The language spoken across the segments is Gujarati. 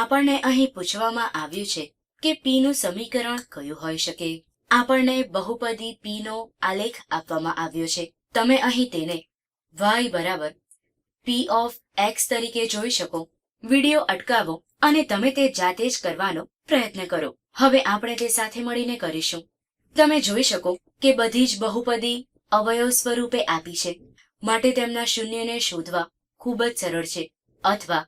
આપણને અહીં પૂછવામાં આવ્યું છે કે પી નું સમીકરણ કયું હોઈ શકે. આપણને બહુપદી પી નો આલેખ આપવામાં આવ્યો છે. તમે અહીં તેને વાય બરાબર પી ઓફ એક્સ તરીકે જોઈ શકો. વીડિયો અટકાવો અને તમે તે જાતે જ કરવાનો પ્રયત્ન કરો. હવે આપણે તે સાથે મળીને કરીશું. તમે જોઈ શકો કે બધી જ બહુપદી અવયવ સ્વરૂપે આપી છે. માટે તેમના શૂન્યને શોધવા ખૂબ જ સરળ છે. અથવા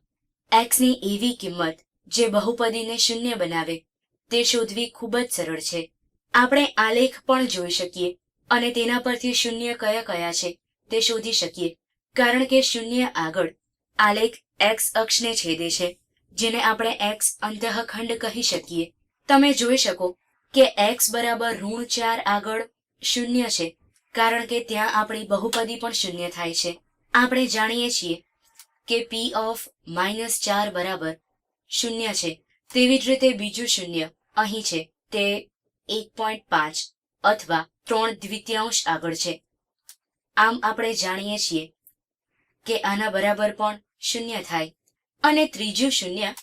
x ની એવી કિંમત, જે બહુપદીને શૂન્ય બનાવે, તે શોધવી ખૂબ જ સરળ છે. આપણે આલેખ પણ જોઈ શકીએ, અને તેના પરથી શૂન્ય કયા કયા છે, તે શોધી શકીએ. કારણ કે શૂન્ય આગળ આલેખ એક્સ અક્ષને છેદે છે, જેને આપણે એક્સ અંતઃખંડ કહી શકીએ. તમે જોઈ શકો કે એક્સ બરાબર ઋણ ચાર આગળ શૂન્ય છે, કારણ કે ત્યાં આપણી બહુપદી પણ શૂન્ય થાય છે. આપણે જાણીએ છીએ કે p ઓફ માઇનસ ચાર બરાબર શૂન્ય છે. તેવી જ રીતે બીજું શૂન્ય અહીં છે, તે એક પોઈન્ટ પાંચ અથવા ત્રણ દ્વિતીયાંશ આગળ છે. આમ આપણે જાણીએ છીએ કે આના બરાબર પણ શૂન્ય થાય અને ત્રીજું શૂન્ય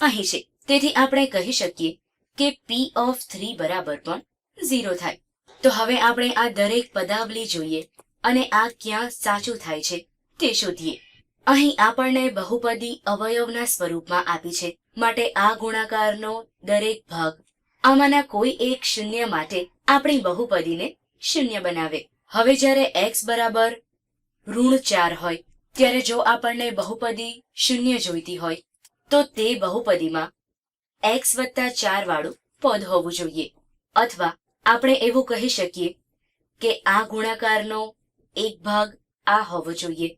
અહીં છે. તેથી આપણે કહી શકીએ કે પી ઓફ થ્રી બરાબર પણ ઝીરો થાય. તો હવે આપણે આ દરેક પદાવલી જોઈએ અને આ ક્યાં સાચું થાય છે તે શોધીએ. અહીં આપણને બહુપદી અવયવના સ્વરૂપમાં આપી છે. માટે આ ગુણાકારનો દરેક ભાગ આમાંના કોઈ એક શૂન્ય માટે આપણી બહુપદીને શૂન્ય બનાવે. હવે જ્યારે એક્સ બરાબર ઋણ ચાર હોય, ત્યારે જો આપણને બહુપદી શૂન્ય જોઈતી હોય, તો તે બહુપદીમાં એક્સ વત્તા ચાર વાળું પદ હોવું જોઈએ. અથવા આપણે એવું કહી શકીએ કે આ ગુણાકારનો એક ભાગ આ હોવો જોઈએ.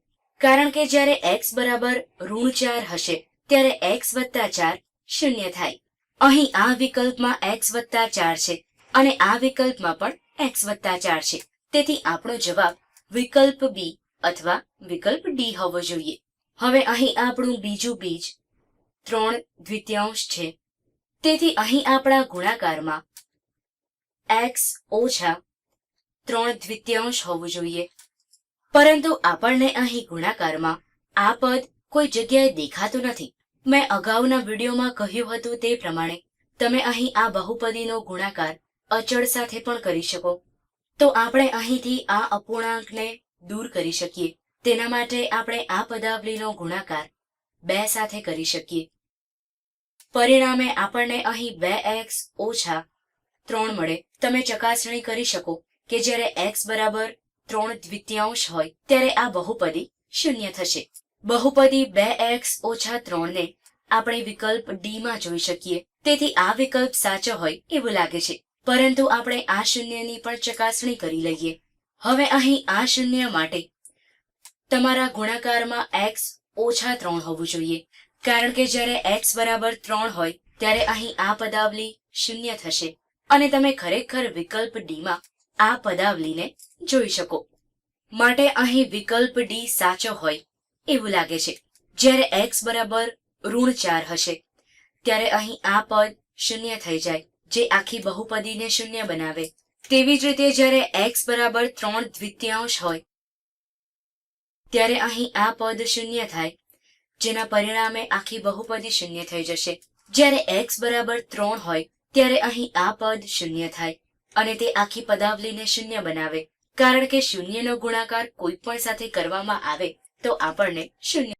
કારણ કે જ્યારે એક્સ બરાબર ઋણ ચાર હશે, ત્યારે એક્સ વત્તા ચાર શૂન્ય થાય. અહીં આ વિકલ્પમાં એક્સ વત્તા ચાર છે અને આ વિકલ્પમાં પણ એક્સ વત્તા ચાર છે. તેથી આપણો જવાબ વિકલ્પ બી અથવા વિકલ્પ ડી હોવો જોઈએ. હવે અહીં આપણું બીજું બીજ ત્રણ દ્વિતીયાંશ છે. તેથી અહીં આપણા ગુણાકારમાં એક્સ ઓછા ત્રણ દ્વિતીયાંશ હોવું જોઈએ. પરંતુ આપણને અહીં ગુણાકારમાં આ પદ કોઈ જગ્યાએ દેખાતું નથી. મેં અગાઉના વિડીયોમાં કહ્યું હતું તે પ્રમાણે, તમે અહીં આ બહુપદીનો ગુણાકાર અચળ સાથે પણ કરી શકો. તો આપણે અહીંથી આ અપૂર્ણાંકને દૂર કરી શકીએ. તેના માટે આપણે આ પદાવલીનો ગુણાકાર બે સાથે કરી શકીએ. પરિણામે આપણને અહીં બે એક્સ ઓછા ત્રણ મળે. તમે ચકાસણી કરી શકો કે જ્યારે એક્સ બરાબર ત્રણ દ્વિતીયાંશ હોય, ત્યારે આ બહુપદી શૂન્ય થશે. બહુપદી બે એક્સ ઓછા ત્રણને આપણે વિકલ્પ ડીમાં જોઈ શકીએ. તેથી આ વિકલ્પ સાચો હોય એવું લાગે છે. પરંતુ આપણે આ શૂન્યની પણ ચકાસણી કરી લઈએ. હવે અહીં આ શૂન્ય માટે તમારા ગુણાકારમાં એક્સ ઓછા ત્રણ હોવું જોઈએ. કારણ કે જ્યારે એક્સ બરાબર ત્રણ હોય, ત્યારે અહીં આ પદાવલી શૂન્ય થશે. અને તમે ખરેખર વિકલ્પ ડી માં આ પદાવલીને જોઈ શકો. માટે અહીં વિકલ્પ ડી સાચો હોય એવું લાગે છે. જ્યારે એક્સ બરાબર ઋણ ચાર હશે, ત્યારે અહીં આ પદ શૂન્ય થઈ જાય, જે આખી બહુપદીને શૂન્ય બનાવે. તેવી જ રીતે જ્યારે એક્સ બરાબર ત્રણ દ્વિતીયાંશ હોય, ત્યારે અહીં આ પદ શૂન્ય થાય, જેના પરિણામે આખી બહુપદી શૂન્ય થઈ જશે. જ્યારે એક્સ બરાબર ત્રણ હોય, ત્યારે અહીં આ પદ શૂન્ય થાય. અને તે આખી પદાવલીને શૂન્ય બનાવે. કારણ કે શૂન્યનો ગુણાકાર કોઈ પણ સાથે કરવામાં આવે, તો આપણને શૂન્ય